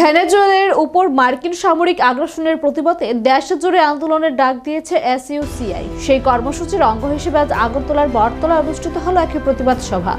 ভেনেজুয়েলার উপর মার্কিন সামরিক আগ্রাসনের প্রতিবাদে দেশ জুড়ে আন্দোলনের ডাক দিয়েছে এসইউসিআই সেই কর্মসূচির অঙ্গ হিসেবে আজ আগরতলার বটতলায় অনুষ্ঠিত হলো একটি প্রতিবাদ সভা।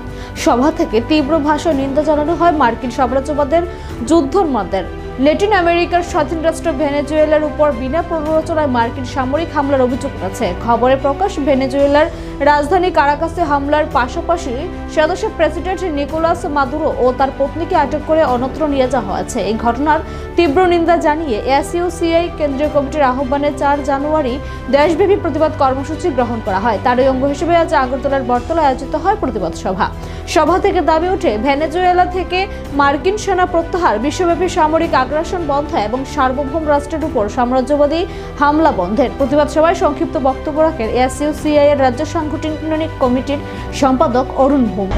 সভা থেকে তীব্র ভাষায় নিন্দা জানানো হয় মার্কিন সাম্রাজ্যবাদের যুদ্ধর যুদ্ধোন্মাদের। ল্যাটিন আমেরিকার স্বাধীন রাষ্ট্র ভেনেজুয়েলার উপর বিনা প্ররোচনায় মার্কিন সামরিক হামলার অভিযোগ আছে। খবরে প্রকাশ, ভেনেজুয়েলার রাজধানী কারাকাসে হামলার পাশাপাশি সদস্য প্রেসিডেন্ট নিকোলাস মাদুরো ও তার পত্নীকে আটক করে অন্যত্র নিয়ে যাওয়া হয়েছে। এই ঘটনার তীব্র নিন্দা জানিয়ে এসইউসিআই কেন্দ্রীয় কমিটির আহ্বানে চার জানুয়ারি দেশব্যাপী প্রতিবাদ কর্মসূচি গ্রহণ করা হয়। তারই অঙ্গ হিসেবে আজ আগরতলার বটতলায় আয়োজিত হয় প্রতিবাদ সভা। সভা থেকে দাবি ওঠে, ভেনেজুয়েলা থেকে মার্কিন সেনা প্রত্যাহার, বিশ্বব্যাপী সামরিক আগ্রাসন বন্ধ এবং সার্বভৌম রাষ্ট্রের উপর সাম্রাজ্যবাদী হামলা বন্ধের প্রতিবাদ সভায় সংক্ষিপ্ত বক্তব্য রাখেন এসইউসিআই এর রাজ্য সাংগঠনিক কমিটির সম্পাদক অরুণ ভৌম।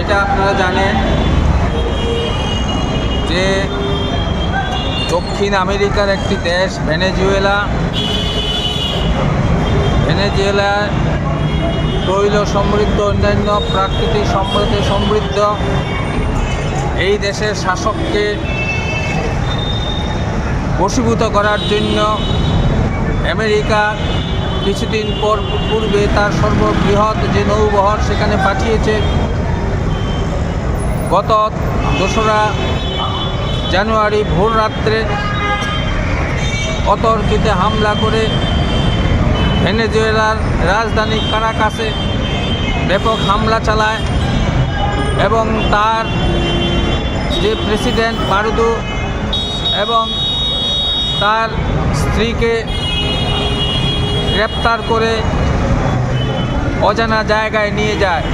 এটা আপনারা জানেন যে দক্ষিণ আমেরিকার একটি দেশ, ভেনেজুয়েলা। ভেনেজুয়েলা তৈল সমৃদ্ধ, অন্যান্য প্রাকৃতিক সম্পদে সমৃদ্ধ। এই দেশের শাসককে বশীভূত করার জন্য আমেরিকা কিছুদিন পর পূর্বে তার সর্ববৃহৎ যে নৌবহর সেখানে পাঠিয়েছে, গত দোসরা জানুয়ারি ভোর রাত্রে অতর্কিতে হামলা করে ভেনেজুয়েলার রাজধানী কারাকাসে ব্যাপক হামলা চালায় এবং তার যে প্রেসিডেন্ট মারুদু এবং তার স্ত্রীকে গ্রেপ্তার করে অজানা জায়গায় নিয়ে যায়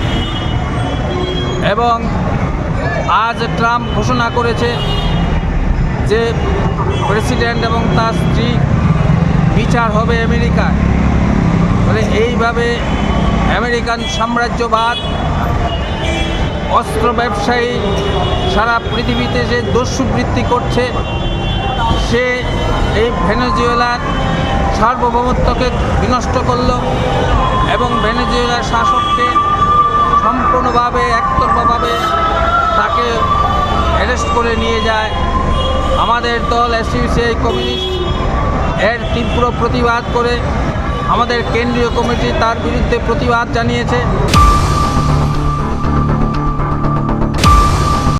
এবং আজ ট্রাম্প ঘোষণা করেছে যে প্রেসিডেন্ট এবং তার স্ত্রী বিচার হবে আমেরিকায়। বলে এইভাবে আমেরিকান সাম্রাজ্যবাদ, অস্ত্র ব্যবসায়ী সারা পৃথিবীতে যে দস্যুবৃত্তি করছে, সে এই ভেনেজুয়েলার সার্বভৌমত্বকে বিনষ্ট করল এবং ভেনেজুয়েলার শাসককে সম্পূর্ণভাবে, একতরফাভাবে তাকে অ্যারেস্ট করে নিয়ে যায়। আমাদের দল এসইউসিআই কমিউনিস্ট এর তীব্র প্রতিবাদ করে আমাদের কেন্দ্রীয় কমিটি তার বিরুদ্ধে প্রতিবাদ জানিয়েছে।